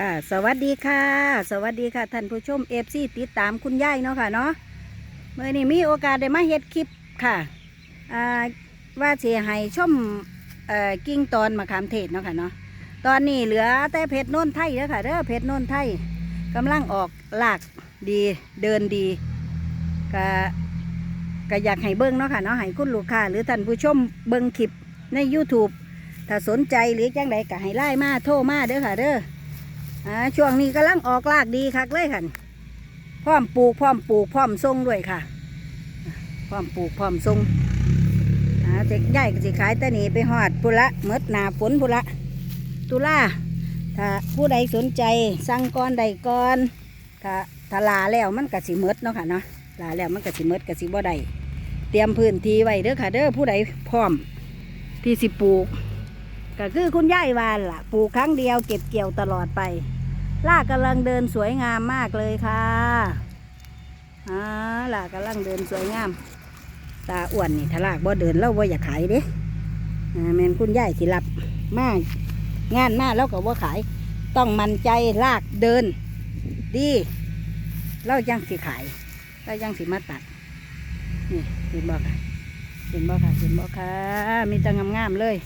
ค่ะ สวัสดีค่ะ สวัสดีค่ะท่านผู้ชมเอฟซีติดตามคุณยายเนาะค่ะเนาะเมื่อนี้มีโอกาสได้มาเฮ็ดคลิปค่ะอ่าว่าสิให้ชมเอ่อกิ่งตอนมะขามเทศเนาะค่ะเนาะตอนนี้เหลือแต่เพชรโน่นไทยเด้อค่ะเด้อเพชรโน่นไทยกำลังออกหลากดีเดินดีก็ก็อยากให้เบิ้งเนาะค่ะเนาะให้คุณลูกค้าหรือท่านผู้ชมเบิ้งคลิปใน YouTube ถ้าสนใจหรือจังใดก็ให้ไล่มาโทรมาเด้อค่ะเด้อ อ่าช่วงนี้กำลังออกลากดีคักเลยค่ะพร้อมปลูกพร้อมปลูกพร้อมทรงด้วยค่ะพร้อมปลูกพร้อมทรงอ่าเจ๊ใหญ่ก็สิขายต่นี้ไปหอดพุละเมดหนาฝนพุละตุลาถ้าผู้ใดสนใจสั่งก้อนใดก้อนถ้าถ้าลาแล้วมันก็สิเมดเนาะค่ะเนาะลาแล้วมันก็สิเมดก็สิบ่ได้เตรียมพื้นที่ไว้เด้อค่ะเด้อผู้ใดพร้อมที่สิปลูก ก็คือคุณยายวานล่ะปลูกครั้งเดียวเก็บเกี่ยวตลอดไปลากกำลังเดินสวยงามมากเลยค่ะอ่าลากกำลังเดินสวยงาม ตาอ้วนนี่ถ้าลากบ่เดินแล้วว่าอยากขายเด้อ่าแมนคุณยายสิรับมากงานมากแล้วก็ว่าขาย ต้องมั่นใจลากเดิน ดีเรายังสิขายเรายังสิมาตัดนี่เห็นบ่ค่ะเห็นบ่ค่ะเห็นบ่ค่ะมีแตังงามๆเลย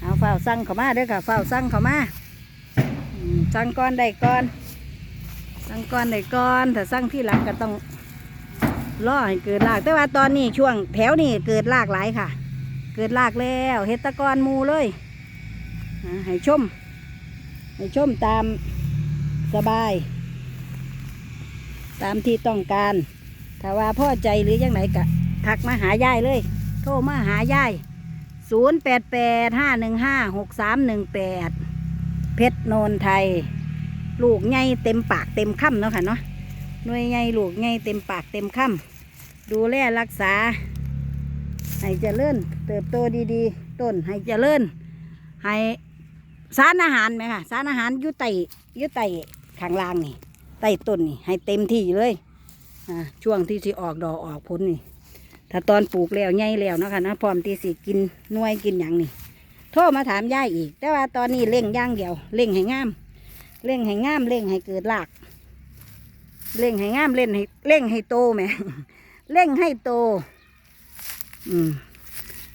เอาฝ้าสั่งเขามาเด้อค่ะฝ้าสั่งเขามาสั่งก้อนได้ก้อนสั่งก้อนได้ก้อน ถ้าสั่งที่หลังก็ต้องรอให้เกิดรากแต่ว่าตอนนี้ช่วงแถวนี้เกิดรากหลายค่ะ เกิดรากแล้วเฮ็ดตะกอนมูเลยให้ชมให้ชมตามสบาย ตามที่ต้องการถ้าว่าพ่อใจหรือยังไงกะทักมาหายายเลย โทรมาหายาย ศูนย์แปดแปดห้าหนึ่งห้าหกสามหนึ่งแปดเพชรโนนไทย ลูกใหญ่เต็มปากเต็มคำเนาะค่ะเนาะหน่วยใหญ่ลูกใหญ่เต็มปากเต็มคำดูแลรักษา ให้เจริญเติบโตดีๆ ต้นให้เจริญให้สารอาหารไหมค่ะสารอาหารยุไตยุไตข้างล่างนี่ใต้ต้นนี่ให้เต็มที่เลยอ่าช่วงที่สิออกดอกออกผลนี่ ถ้าตอนปลูกแล้วใหญ่แล้วนะคะนะพร้อมที่สิกินน่วยกินอย่างนี่โทรมาถามย่ายอีก แต่ว่าตอนนี้เร่งย่างเดียวเร่งให้งามเร่งให้งามเร่งให้เกิดรากเร่งให้งามเร่งให้เร่งให้โตแหมเร่งให้โต อืม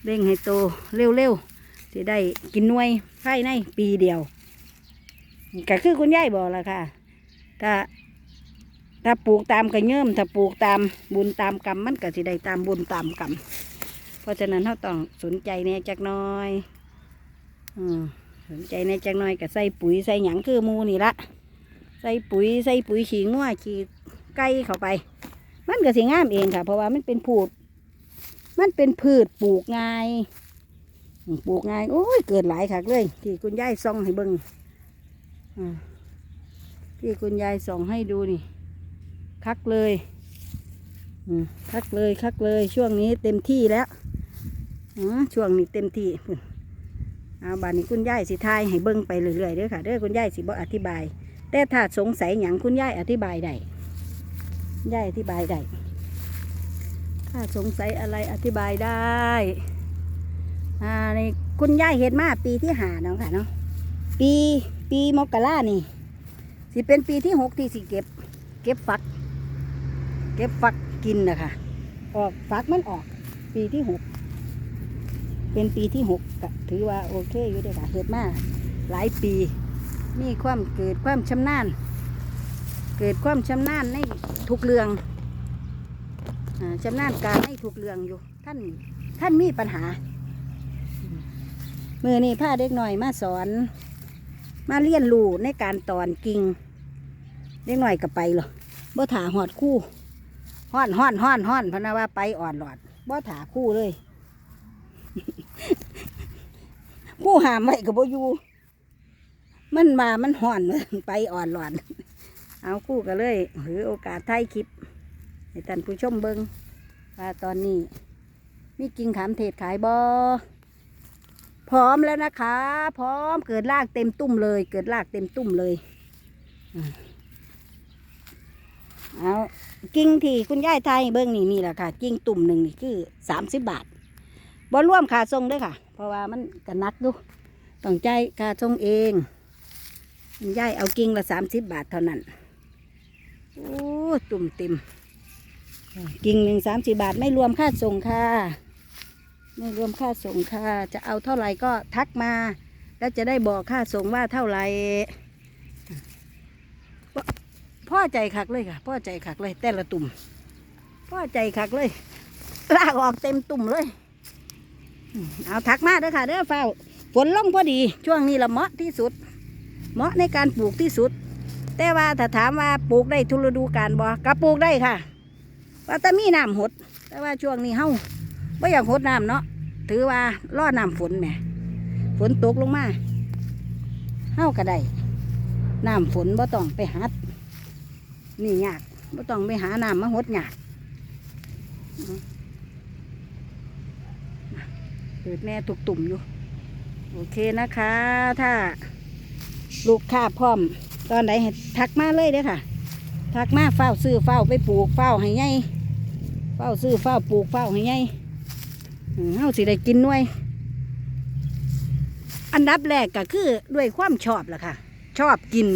เร่งให้โตเร็วๆที่ได้กินน่วยภายในปีเดียวก็คือคุณยายบอกแล้วค่ะถ้า ถ้าปลูกตามกระเยิ่มถ้าปลูกตามบุญตามกรรมมันก็สิได้ตามบุญตามกรรมเพราะฉะนั้นเราต้องสนใจแน่จักน้อยอสนใจแน่จักน้อยก็ใส่ปุ๋ยใส่หยังคือมูนี่ละใส่ปุ๋ยใส่ปุ๋ยขี้งัวขี้ไก่เข้าไป มันก็สิงามเองค่ะ เพราะว่ามันเป็นผูดมันเป็นพืชปลูกง่ายปลูกง่ายโอ้ยเกิดหลายคักเลย ที่คุณยายส่องให้เบิงอ่าที่คุณยายส่องให้ดูนี่ คักเลยคักเลยคักเลย ช่วงนี้เต็มที่แล้วอ๋อช่วงนี้เต็มที่พุ่นเอาบานนี้คุณยายสิทายให้เบิ้งไปเรื่อยๆเด้อค่ะเด้อคุณยายสิบ่อธิบาย แต่ถ้าสงสัยหยังคุณยายอธิบายได้ยายอธิบายได้ถ้าสงสัยอะไรอธิบายได้อ่าในคุณยายเห็นมาปีที่หาเนาะค่ะเนาะปีปีมกรานี่สิเป็นปีที่หกที่สิเก็บ เก็บฝัก เก็บฝักกินนะคะออกฝักมันออกปีที่หกเป็นปีที่หกถือว่าโอเคอยู่เด้ค่ะเห็ดมาหลายปี มีความเกิดความชำนาญ เกิดความชำนาญในทุกเรื่องอชำนาญการในทุกเรื่องอยู่ ท่านท่านมีปัญหามือนี่พาเด็กหน่อยมาสอน มาเรียนรู้ในการตอนกิ่งเด็กหน่อยก็ไปเหรอบ่ถาหอดคู่ ห้อนห้อนห้อนห้อนพะนะว่าไปอ่อนหลอดบ่ถาคู่เลย คู่หามไว้กับบ่อยู่มันมามันห่อนไปอ่อนหลอดเอาคู่กันเลย หรือโอกาสท้ายคลิปให้ท่านผู้ชมเบิงว่าตอนนี้ มีกิ่งขามเทศขายบอพร้อมแล้วนะคะ พร้อมเกิดรากเต็มตุ้มเลย เกิดรากเต็มตุ้มเลย เอากิ่งที่คุณยายไทยเบิ้งนี่นี่แหละค่ะ กิ่งตุ่มหนึ่งนี่คือสามสิบบาทบ่ร่วมค่าทรงด้วยค่ะ เพราะว่ามันกันนักดูต้องใจค่าทรงเองอยายเอากิ่งละสามสิบบาทเท่านั้นโอ้ตุ่มเติมกิ่งหนึ่งสามสิบาทไม่รวมค่าส่งค่ะไม่รวมค่าส่งค่ะ จะเอาเท่าไหร่ก็ทักมา แล้วจะได้บอกค่าส่งว่าเท่าไหร่ พ่อใจคักเลยค่ะ พ่อใจคักเลย แต่ละตุ่มพ่อใจคักเลยลากออกเต็มตุ่มเลยเอาทักมาเด้อค่ะเด้อเฝ้าฝนล่องพอดี ช่วงนี้ละเหมาะที่สุด เหมาะในการปลูกที่สุด แต่ว่าถ้าถามว่าปลูกได้ทุกฤดูกาลบ่ก็ปลูกได้ค่ะว่าแต่มีน้ำหด แต่ว่าช่วงนี้เฮาไม่อยากหดน้ำเนาะถือว่าล่อน้ำฝนแหมฝนตกลงมาเฮาก็ได้น้ำฝนบ่ต้องไปหัด นี่ยากบ่ต้องไปหาน้ำมาหดยากเปิดแน่ตุกตุ่มอยู่ โอเคนะคะ ถ้าลูกค้าพร้อม ตอนไหนทักมาเลยเด้อค่ะ ทักมาเฝ้าซื้อเฝ้าไปปลูกเฝ้าให้ใหญ่เฝ้าซื้อเฝ้าปลูกเฝ้าให้ใหญ่เฮาสิได้กินหน่วย อันดับแรกก็คือด้วยความชอบล่ะค่ะ ชอบกิน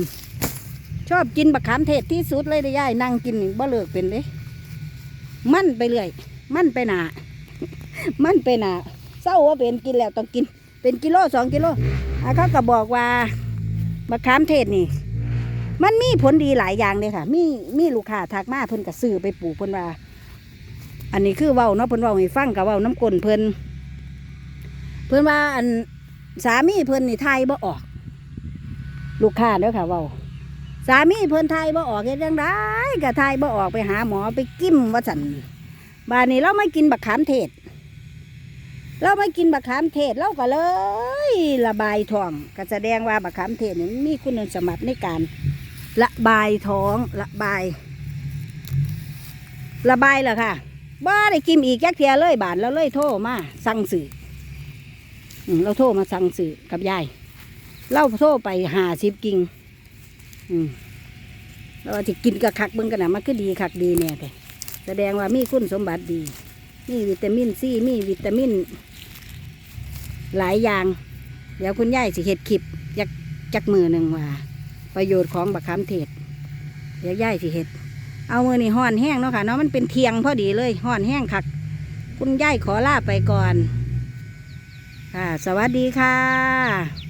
ชอบกินบักขามเทศที่สุดเลยย่ายนั่งกินบ่เลิกเป็นเลย มั่นไปเรื่อยมั่นไปหนา มั่นไปหนาเศร้าว่าเป็นกินแล้วต้องกิน เป็นกิโลสองกิโลอะเขาก็บอกว่าบักขามเทศนี่ มันมีผลดีหลายอย่างเลยค่ะ มีมีลูกค้าทักมาเพิ่นก็ซื้อไปปลูกเพิ่นว่า อันนี้คือเว้าเนาะเพิ่นเว้าให้ฟังกับเว้าน้ำกลนเพิ่นเพิ่นว่าอันสามีเพิ่นนี่ไทยบ่ออก ลูกค้าเด้อค่ะเว้า สามีเพิ่นไทยบ่ออกเฮ็ดจังไดก็ไทยบ่ออกไปหาหมอไปกิ้มว่าซั่นบาดนี้เราไม่กินบักขามเทศ เราไม่กินบักขามเทศเราก็เลย ระบายท้องก็แสดงว่าบักขามเทศนี่มีคุณสมบัติในการ ระบายท้องระบาย ระบายเหรอค่ะบ่ได้กินอีกจักเทียเลยบาทแล้วเลยโทรมาสั่งสื่อเราโทรมาสั่งสื่อกับยายเราโทรไปหาสิบกิ่ง อืมเราจะกินกับคักเบิ่งกันนะมันก็ดีคักดีแน่แต่แสดงว่ามีคุณสมบัติดี มีวิตามินซีมีวิตามิน หลายอย่าง เดี๋ยวคุณยายสิเห็ดคลิปจักจักมือหนึ่งว่า ประโยชน์ของบักขามเทศ เดี๋ยวย่ายสิเห็ด เอามือนี่ห่อนแห้งเนาะค่ะเนาะมันเป็นเทียงพอดีเลยห่อนแห้งคัก คุณย่ายขอลาไปก่อน ค่ะ สวัสดีค่ะ